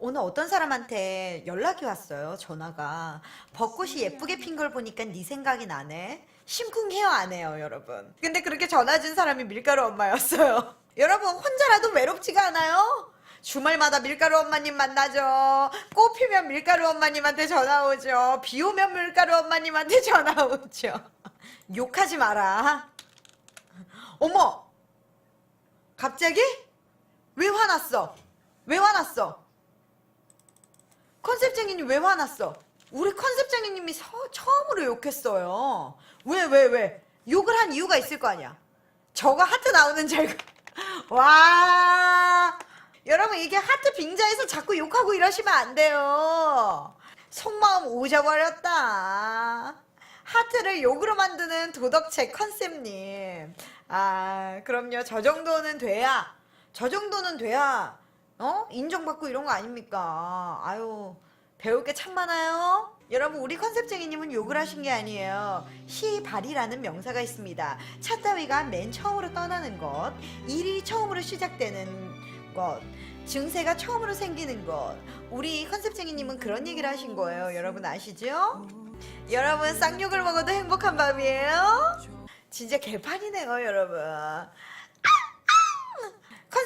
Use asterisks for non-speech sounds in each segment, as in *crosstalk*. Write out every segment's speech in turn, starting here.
오늘 어떤 사람한테 연락이 왔어요. 전화가 벚꽃이 예쁘게 핀 걸 보니까 네 생각이 나네. 심쿵해요 안 해요 여러분. 근데 그렇게 전화 준 사람이 밀가루 엄마였어요. *laughs* 여러분 혼자라도 외롭지가 않아요? 주말마다 밀가루 엄마님 만나죠. 꽃 피면 밀가루 엄마님한테 전화 오죠. 비 오면 밀가루 엄마님한테 *laughs* 전화 오죠. 욕하지 마라. 어머! 갑자기? 왜 화났어? 왜 화났어? 컨셉쟁이님 왜 화났어? 우리 컨셉쟁이님이 서- 처음으로 욕했어요. 왜, 왜, 왜? 욕을 한 이유가 있을 거 아니야. 저거 하트 나오는 줄 알고. *laughs* 와! 여러분, 이게 하트 빙자에서 자꾸 욕하고 이러시면 안 돼요. 속마음 오져버렸다. 하트를 욕으로 만드는 도덕체 컨셉님. 아, 그럼요. 저 정도는 돼야, 저 정도는 돼야, 어? 인정받고 이런 거 아닙니까? 아유, 배울 게 참 많아요. 여러분, 우리 컨셉쟁이님은 욕을 하신 게 아니에요. 시발이라는 명사가 있습니다. 차 따위가 맨 처음으로 떠나는 것, 일이 처음으로 시작되는 것, 증세가 처음으로 생기는 것. 우리 컨셉쟁이님은 그런 얘기를 하신 거예요. 여러분 아시죠? 여러분 쌍욕을 먹어도 행복한 밤이에요. 진짜 개판이네요, 여러분.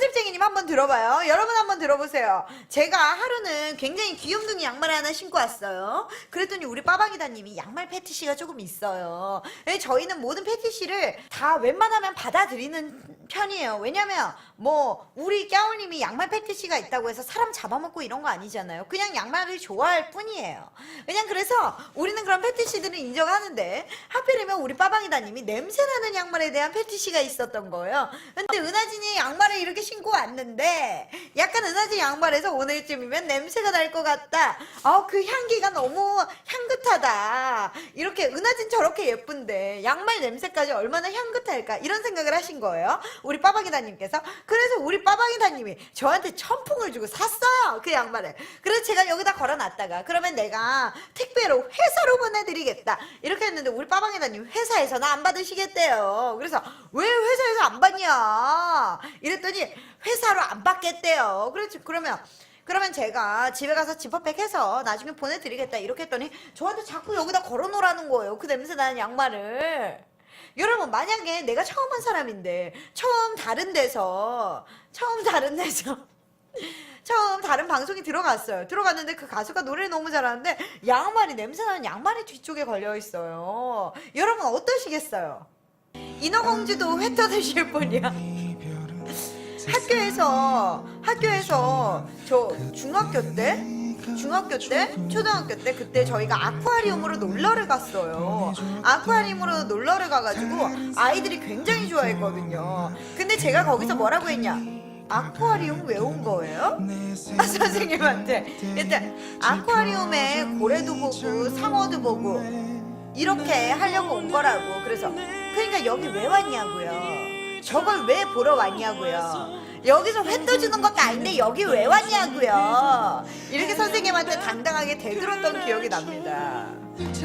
컨셉쟁이님 한번 들어봐요. 여러분 한번 들어보세요. 제가 하루는 굉장히 귀염둥이 양말 하나 신고 왔어요. 그랬더니 우리 빠방이다님이 양말 패티시가 조금 있어요. 예, 저희는 모든 패티시를 다 웬만하면 받아들이는 편이에요. 왜냐면 뭐 우리 깨울님이 양말 패티시가 있다고 해서 사람 잡아먹고 이런 거 아니잖아요. 그냥 양말을 좋아할 뿐이에요. 그냥 그래서 우리는 그런 패티시들을 인정하는데 하필이면 우리 빠방이다님이 냄새나는 양말에 대한 패티시가 있었던 거예요. 근데 은하진이 양말을 이렇게 신고 왔는데 약간 은하진 양말에서 오늘쯤이면 냄새가 날 것 같다. 아, 그 향기가 너무 향긋하다. 이렇게 은하진 저렇게 예쁜데 양말 냄새까지 얼마나 향긋할까 이런 생각을 하신 거예요. 우리 빠방이다님께서 그래서 우리 빠방이다님이 저한테 천풍을 주고 샀어요 그 양말을. 그래서 제가 여기다 걸어놨다가 그러면 내가 택배로 회사로 보내드리겠다 이렇게 했는데 우리 빠방이다님 회사에서는 안 받으시겠대요. 그래서 왜 회사에서 안 받냐 이랬더니 회사로 안 받겠대요. 그렇지 그러면. 그러면 제가 집에 가서 지퍼백 해서 나중에 보내드리겠다 이렇게 했더니 저한테 자꾸 여기다 걸어놓으라는 거예요 그 냄새 나는 양말을 여러분 만약에 내가 처음 한 사람인데 처음 다른 데서 처음 다른 데서 *laughs* 처음 다른 방송이 들어갔어요. 들어갔는데 그 가수가 노래를 너무 잘하는데 양말이 냄새나는 양말이 뒤쪽에 걸려 있어요. 여러분 어떠시겠어요? 인어공주도 회 떠드실 분이야. *laughs* 학교에서 학교에서 저 중학교 때 중학교 때? 초등학교 때? 그때 저희가 아쿠아리움으로 놀러를 갔어요. 아쿠아리움으로 놀러를 가가지고 아이들이 굉장히 좋아했거든요. 근데 제가 거기서 뭐라고 했냐? 아쿠아리움 왜 온 거예요? *laughs* 아, 선생님한테. 일단 아쿠아리움에 고래도 보고 상어도 보고 이렇게 하려고 온 거라고. 그래서 그러니까 여기 왜 왔냐고요? 저걸 왜 보러 왔냐고요 여기서 회 떠주는 것도 아닌데 여기 왜 왔냐고요. 이렇게 선생님한테 당당하게 대들었던 기억이 납니다.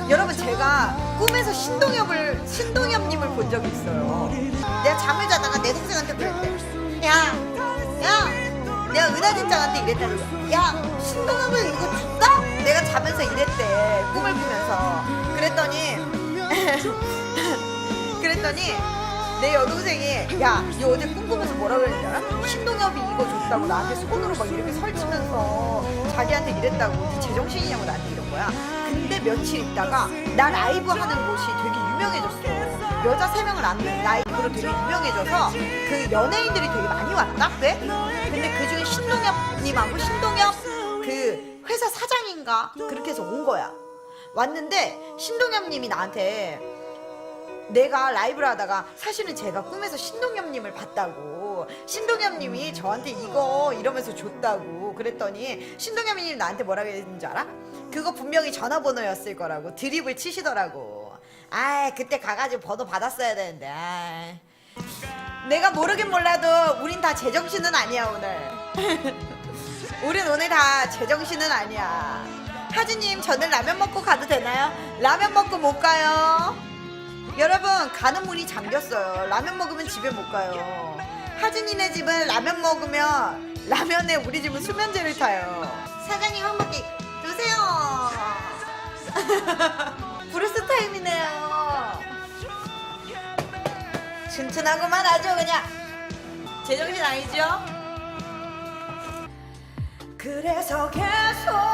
여러분 제가 꿈에서 신동엽을 신동엽님을 본 적이 있어요. 내가 잠을 자다가 내 동생한테 그랬대 야 야 내가 은하진장한테 이랬다는 거야. 야 신동엽을 이거 준다? 내가 자면서 이랬대 꿈을 꾸면서. 그랬더니 *laughs* 그랬더니 내 여동생이 야, 니 어제 꿈꾸면서 뭐라 그랬는지? 신동엽이 이거 줬다고 나한테 손으로 막 이렇게 설치면서 자기한테 이랬다고 니 제정신이냐고 나한테 이런 거야. 근데 며칠 있다가 나 라이브 하는 곳이 되게 유명해졌어. 여자 세 명을 안는 라이브로 되게 유명해져서 그 연예인들이 되게 많이 왔다? 꽤? 근데 그 중에 신동엽님하고 신동엽 그 회사 사장인가? 그렇게 해서 온 거야. 왔는데 신동엽님이 나한테 내가 라이브를 하다가 사실은 제가 꿈에서 신동엽님을 봤다고. 신동엽님이 저한테 이거 이러면서 줬다고 그랬더니 신동엽님 나한테 뭐라고 했는지 알아? 그거 분명히 전화번호였을 거라고. 드립을 치시더라고. 아 그때 가가지고 번호 받았어야 되는데. 아이. 내가 모르긴 몰라도 우린 다 제정신은 아니야 오늘. *laughs* 우린 오늘 다 제정신은 아니야. 하진님 저는 라면 먹고 가도 되나요? 라면 먹고 못 가요 여러분 가는 문이 잠겼어요. 라면 먹으면 집에 못 가요. 하진이네 집은 라면 먹으면 라면에 우리 집은 수면제를 타요. 사장님 한 바퀴 드세요. *laughs* 브루스 타임이네요. 튼튼하고만 아주 그냥 제정신 아니죠? 그래서 계속